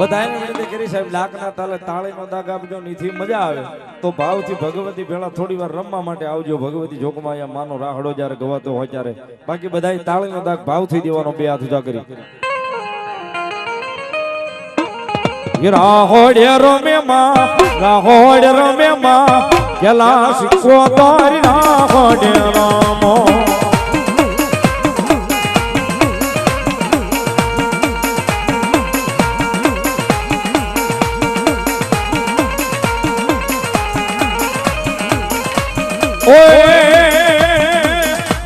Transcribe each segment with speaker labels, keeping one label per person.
Speaker 1: બધાને વિનંતી કરી સાહેબ, લાકના તાલે તાળીનો દાગ આપજો નીથી મજા આવે. તો ભાવથી ભગવતી ભેળા થોડી વાર રમવા માટે આવજો. ભગવતી જોકમાં અહીંયા માનો રાહડો જ્યારે ગવાતો હોય ત્યારે. બાકી બધાએ તાળીનો દાગ ભાવથી દેવાનો બે હાથ ઉજા કરી. રાહોડે રમે માં, રાહોડે રમે માં કેલા શીખો તારી રાહોડે રામો ઓય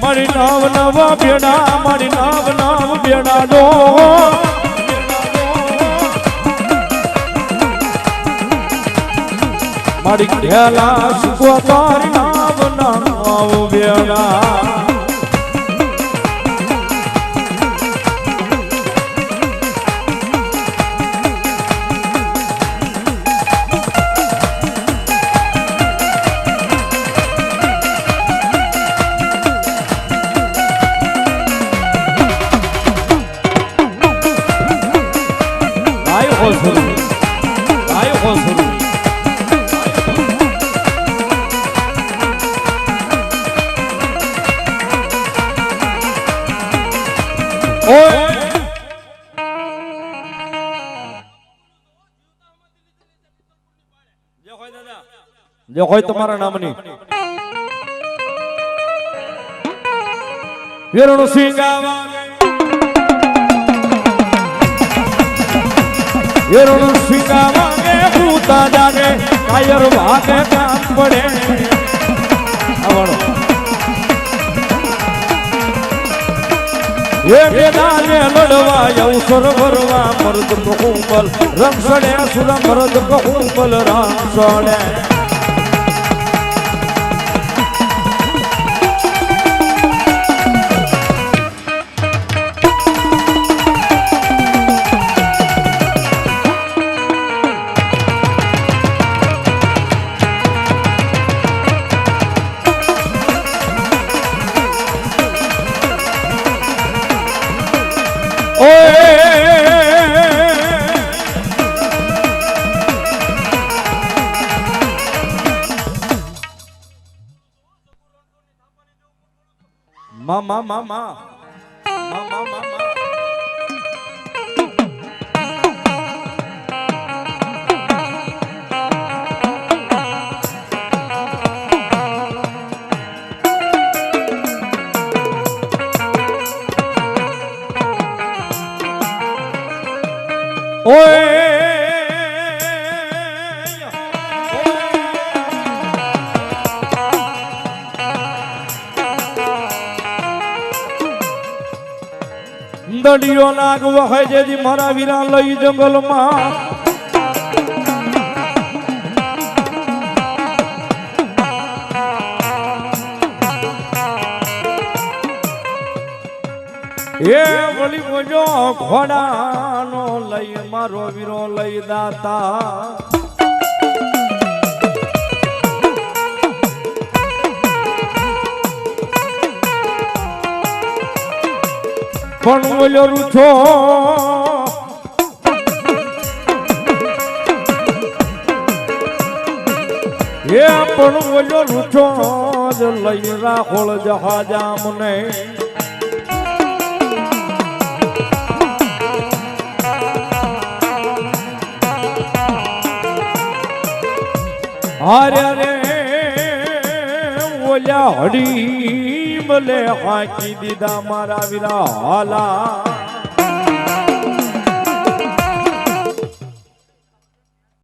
Speaker 1: મારી નાવ નવા બેડા મારી નાવ નાવ બેડા ડો મારી ખેલા સુકો તારી નાવ નાવ બેડા Rosuru. Ai, Rosuru. Oi! જો કોઈ તમારા નામની વેરણું સિંગાવા વીરણું સિંગાવા કે ભૂતા જાગે, કાયર ભાગે કામ પડે. આવડો એ મેદાને લડવા અવસર ભરવા, મરદ બહુબલ રમસડે સુર મરદ બહુબલ રામસડે ઓય Mamá, mamá. Mamá, mamá. Oi! દડિયો નાગ વહે જેથી મારા વીરા લઈ જંગલમાં. એ વળી બોજો ઘોડાનો લઈ, મારો વીરો લઈ દાતા. પણ બોલ્યો રૂછો એ પણ બોલ્યો રૂછો જ લઈ રાખોળ જહાજા મને. હારે રે ઓલ્યા હડી ભલે હાકી દીધા મારા વીરા હાલા